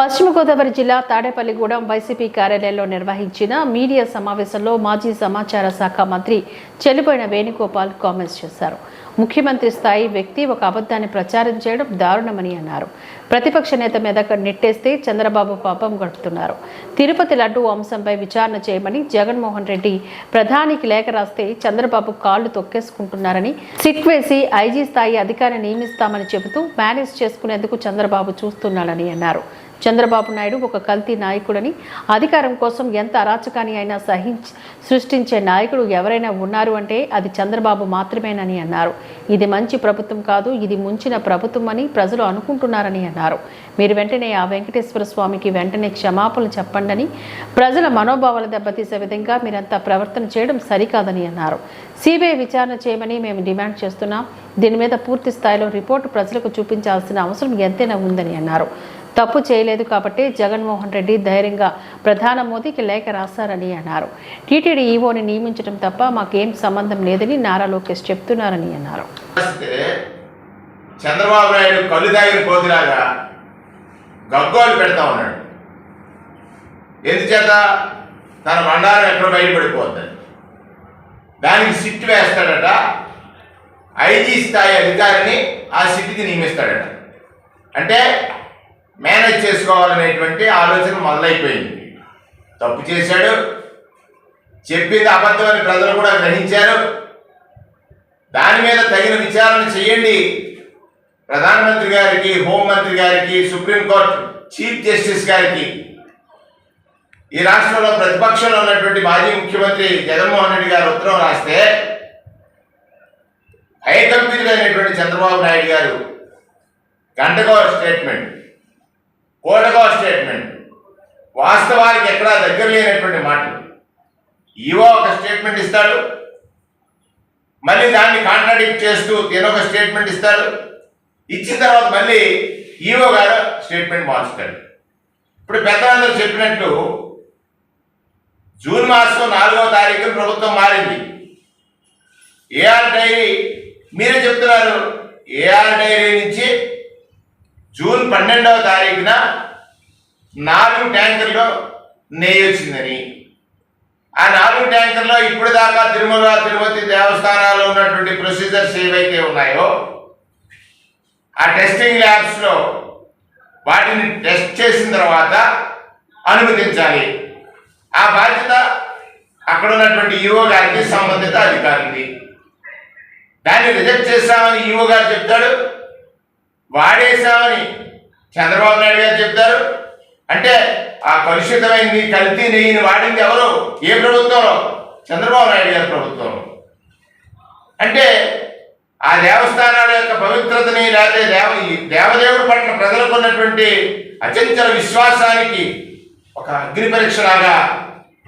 పశ్చిమ గోదావరి జిల్లా తాడేపల్లిగూడెం వైసీపీ కార్యాలయంలో నిర్వహించిన మీడియా సమావేశంలో మాజీ సమాచార శాఖ మంత్రి చెల్లిపోయిన వేణుగోపాల్ కామెంట్స్ చేశారు. ముఖ్యమంత్రి స్థాయి వ్యక్తి ఒక అబద్ధాన్ని ప్రచారం చేయడం దారుణమని అన్నారు. ప్రతిపక్ష నేత మీద నెట్టేస్తే చంద్రబాబు పాపం గడుపుతున్నారు. తిరుపతి లడ్డు అంశంపై విచారణ చేయమని జగన్మోహన్ రెడ్డి ప్రధానికి లేఖ రాస్తే చంద్రబాబు కాళ్ళు తొక్కేసుకుంటున్నారని సిట్ వేసి ఐజీ స్థాయి అధికారిని నియమిస్తామని చెబుతూ మేనేజ్ చేసుకునేందుకు చంద్రబాబు చూస్తున్నాడని అన్నారు. చంద్రబాబు నాయుడు ఒక కల్తీ నాయకుడని అధికారం కోసం ఎంత అరాచకాన్ని అయినా సహించి సృష్టించే నాయకుడు ఎవరైనా ఉన్నారు అంటే అది చంద్రబాబు మాత్రమేనని అన్నారు. ఇది మంచి ప్రభుత్వం కాదు ఇది ముంచిన ప్రభుత్వం అని ప్రజలు అనుకుంటున్నారని అన్నారు. మీరు వెంటనే ఆ వెంకటేశ్వర స్వామికి వెంటనే క్షమాపణలు చెప్పండని ప్రజల మనోభావాలు దెబ్బతీసే విధంగా మీరంతా ప్రవర్తన చేయడం సరికాదని అన్నారు. సిబిఐ విచారణ చేయమని మేము డిమాండ్ చేస్తున్నాం. దీని మీద పూర్తి స్థాయిలో రిపోర్టు ప్రజలకు చూపించాల్సిన అవసరం ఎంతైనా ఉందని అన్నారు. తప్పు చేయలేదు కాబట్టి జగన్మోహన్ రెడ్డి ధైర్యంగా ప్రధాన మోదీకి లేఖ రాశారని అన్నారు. టీటీడీ ఈవోని నియమించడం తప్ప మాకేం సంబంధం లేదని నారా లోకేష్ చెప్తున్నారని అన్నారు. చంద్రబాబు నాయుడు కళ్ళు తాగిన కోతిలాగా గగ్గోలు పెడతా ఉన్నాడు. ఎందుచేత? తన బండారం ఎక్కడ బయటపడిపోతుంది దానికి సిట్ వేస్తాడట. ఐజీ స్థాయి అధికారిని ఆ సిట్కి నియమిస్తాడట. అంటే మేనేజ్ చేసుకోవాలనేటువంటి ఆలోచన మొదలైపోయింది. తప్పు చేశాడు. చెప్పేది అబద్ధమని ప్రజలు కూడా గ్రహించారు. దాని మీద తగిన విచారణ చేయండి. ప్రధానమంత్రి గారికి హోంమంత్రి గారికి సుప్రీంకోర్టు చీఫ్ జస్టిస్ గారికి. ఈ రాష్ట్రంలో ప్రతిపక్షంలో ఉన్నటువంటి మాజీ ముఖ్యమంత్రి జగన్మోహన్ రెడ్డి గారు ఉత్తరం రాస్తే హైకంపితుడైనటువంటి చంద్రబాబు నాయుడు గారు గంటకో స్టేట్మెంట్. కోటకో స్టేట్మెంట్ వాస్తవానికి ఎక్కడా దగ్గర లేనటువంటి మాటలు ఈవో ఒక స్టేట్మెంట్ ఇస్తాడు. మళ్ళీ దాన్ని కాంట్రాడిక్ట్ చేస్తూ తినొక స్టేట్మెంట్ ఇస్తాడు. ఇచ్చిన తర్వాత మళ్ళీ ఈవో గారు స్టేట్మెంట్ మార్చుతాడు. ఇప్పుడు పెద్దలందరూ చెప్పినట్టు జూన్ మాసం నాలుగో తారీఖు ప్రభుత్వం మారింది. ఏఆర్ డైరీ మీరే చెప్తున్నారు. ఏఆర్ డైరీ నుంచి జూన్ పన్నెండవ తారీఖున నాలుగు ట్యాంకర్లు నెయ్యి వచ్చిందని ఆ నాలుగు ట్యాంకర్లో ఇప్పుడు దాకా తిరుమల తిరుపతి దేవస్థానాల్లో ఉన్నటువంటి ప్రొసీజర్స్ ఏవైతే ఉన్నాయో ఆ టెస్టింగ్ ల్యాబ్స్లో వాటిని టెస్ట్ చేసిన తర్వాత అనుమతించాలి. ఆ బాధ్యత అక్కడ ఉన్నటువంటి ఈఓ గారికి సంబంధిత అధికారికి దాన్ని రిజెక్ట్ చేస్తామని ఈఓ గారు చెప్తాడు. వాడేశామని చంద్రబాబు నాయుడు గారు చెప్తారు. అంటే ఆ కలుషితమైంది కల్తీ నెయ్యిని వాడింది ఎవరు? ఏ ప్రభుత్వంలో? చంద్రబాబు నాయుడు గారి ప్రభుత్వం అంటే ఆ దేవస్థానాల యొక్క పవిత్రతని లేకపోతే దేవ ఈ దేవదేవుడి పట్ల ప్రజలకు ఉన్నటువంటి అచంచల విశ్వాసానికి ఒక అగ్ని పరీక్షలాగా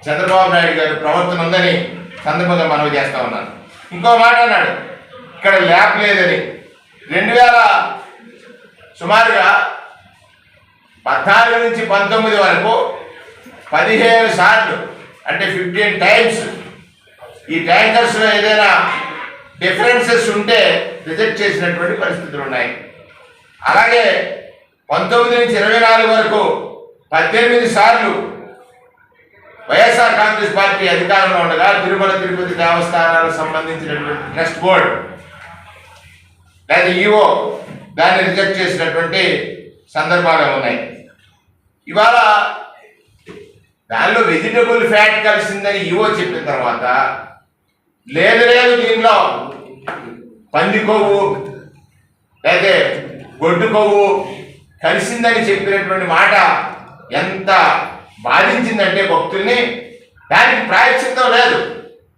చంద్రబాబు నాయుడు గారి ప్రవర్తన ఉందని సందర్భంగా మనవి చేస్తా ఉన్నాను. ఇంకో మాట అన్నాడు. ఇక్కడ ల్యాబ్ లేదని. రెండు వేల సుమారుగా పద్నాలుగు నుంచి పంతొమ్మిది వరకు పదిహేను సార్లు అంటే ఫిఫ్టీన్ టైమ్స్ ఈ ట్యాంకర్స్లో ఏదైనా డిఫరెన్సెస్ ఉంటే రిజెక్ట్ చేసినటువంటి పరిస్థితులు ఉన్నాయి. అలాగే పంతొమ్మిది నుంచి ఇరవై నాలుగు వరకు పద్దెనిమిది సార్లు వైఎస్ఆర్ కాంగ్రెస్ పార్టీ అధికారంలో ఉండగా తిరుమల తిరుపతి దేవస్థానాలకు సంబంధించినటువంటి ట్రస్ట్ బోర్డు లేదా ఈఓ దాన్ని రిజెక్ట్ చేసినటువంటి సందర్భాలు ఉన్నాయి. ఇవాళ దానిలో వెజిటబుల్ ఫ్యాట్ కలిసిందని ఈవో చెప్పిన తర్వాత లేదు లేదు దీనిలో పంది కొవ్వు లేదా గొడ్డు కొవ్వు కలిసిందని చెప్పినటువంటి మాట ఎంత బాధించిందంటే భక్తుల్ని దానికి ప్రాయశ్చిత్తం లేదు.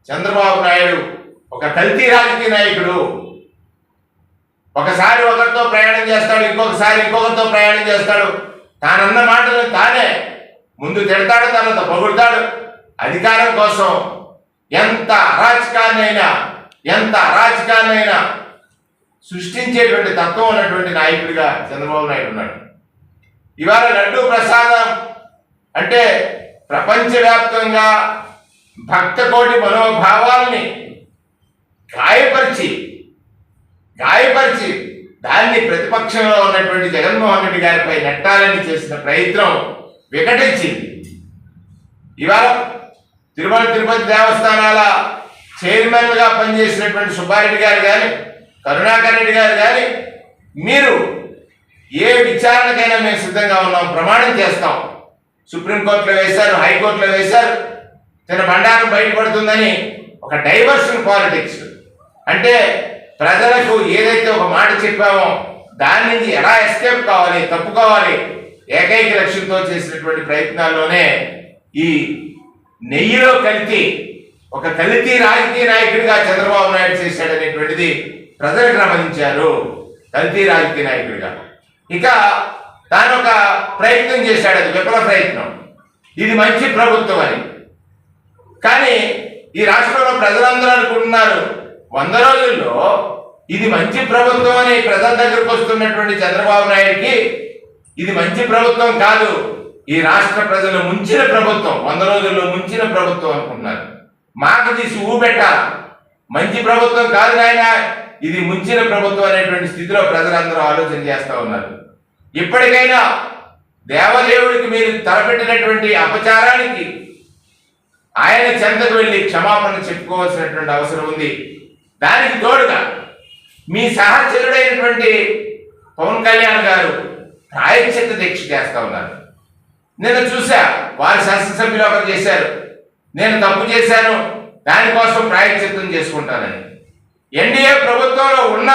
చంద్రబాబు నాయుడు ఒక కల్తీ రాజకీయ నాయకుడు. ఒకసారి ఒకరితో ప్రయాణం చేస్తాడు ఇంకొకసారి ఇంకొకరితో ప్రయాణం చేస్తాడు. తానన్న మాటలు తానే. ముందు తిడతాడు తర్వాత పొగుడతాడు. అధికారం కోసం ఎంత అరాచకాన్నైనా ఎంత అరాచకాన్నైనా సృష్టించేటువంటి తత్వం ఉన్నటువంటి నాయకుడిగా చంద్రబాబు నాయుడు ఉన్నాడు. ఇవాళ లడ్డు ప్రసాదం అంటే ప్రపంచవ్యాప్తంగా భక్త కోటి మనోభావాల్ని గాయపరిచి గాయపరిచి దాన్ని ప్రతిపక్షంలో ఉన్నటువంటి జగన్మోహన్ రెడ్డి గారిపై నెట్టాలని చేసిన ప్రయత్నం వికటించింది. ఇవాళ తిరుమల తిరుపతి దేవస్థానాల చైర్మన్గా పనిచేసినటువంటి సుబ్బారెడ్డి గారు కానీ కరుణాకర్ రెడ్డి గారు కానీ మీరు ఏ విచారణకైనా మేము సిద్ధంగా ఉన్నాం ప్రమాణం చేస్తాం. సుప్రీంకోర్టులో వేశారు హైకోర్టులో వేశారు తన బండారం బయటపడుతుందని ఒక డైవర్షన్ పాలిటిక్స్. అంటే ప్రజలకు ఏదైతే ఒక మాట చెప్పామో దాని నుంచి ఎలా ఎస్కేప్ కావాలి తప్పుకోవాలి ఏకైక లక్ష్యంతో చేసినటువంటి ప్రయత్నాల్లోనే ఈ నెయ్యిలో కలిపి ఒక కలితీ రాజకీయ నాయకుడిగా చంద్రబాబు నాయుడు చేశాడనేటువంటిది ప్రజలు గమనించారు కలిపి రాజకీయ నాయకుడిగా. ఇక తాను ఒక ప్రయత్నం చేశాడు అది విఫల ప్రయత్నం. ఇది మంచి ప్రభుత్వం అని. కానీ ఈ రాష్ట్రంలో ప్రజలందరూ అనుకుంటున్నారు వంద రోజుల్లో ఇది మంచి ప్రభుత్వం అని ప్రజల దగ్గరకు వస్తున్నటువంటి చంద్రబాబు నాయుడికి ఇది మంచి ప్రభుత్వం కాదు. ఈ రాష్ట్ర ప్రజలు ముంచిన ప్రభుత్వం వంద రోజుల్లో ముంచిన ప్రభుత్వం అనుకుంటున్నారు. మాకు తీసి ఊపెట్టాల మంచి ప్రభుత్వం కాదు నాయన. ఇది ముంచిన ప్రభుత్వం అనేటువంటి స్థితిలో ప్రజలందరూ ఆలోచన చేస్తూ ఉన్నారు. ఇప్పటికైనా దేవదేవుడికి మీరు తలపెట్టినటువంటి అపచారానికి ఆయన చెంతకు వెళ్ళి క్షమాపణ చెప్పుకోవాల్సినటువంటి అవసరం ఉంది. దానికి తోడుగా మీ సహచరుడైనటువంటి పవన్ కళ్యాణ్ గారు ప్రాయశ్చిత్త దీక్ష చేస్తా ఉన్నారు. నేను చూసా వారి శాసనసభ్యులు ఒకరు చేశారు. నేను తప్పు చేశాను దానికోసం ప్రాయశ్చిత్తం చేసుకుంటానని. ఎన్డీఏ ప్రభుత్వంలో ఉన్న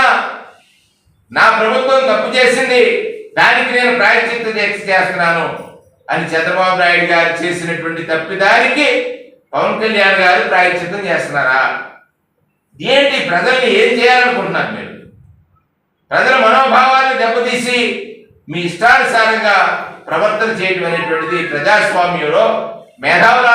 నా ప్రభుత్వం తప్పు చేసింది దానికి నేను ప్రాయశ్చిత్త దీక్ష చేస్తున్నాను అని చంద్రబాబు నాయుడు గారు చేసినటువంటి తప్పిదానికి పవన్ కళ్యాణ్ గారు ప్రాయశ్చిత్తం చేస్తున్నారా? ఏంటి ప్రజల్ని ఏం చేయాలనుకుంటున్నారు మీరు? ప్రజల మనోభావాన్ని దెబ్బతీసి మీ ఇష్టానుసారంగా ప్రవర్తన చేయడం అనేటువంటిది ప్రజాస్వామ్యంలో మేధావుల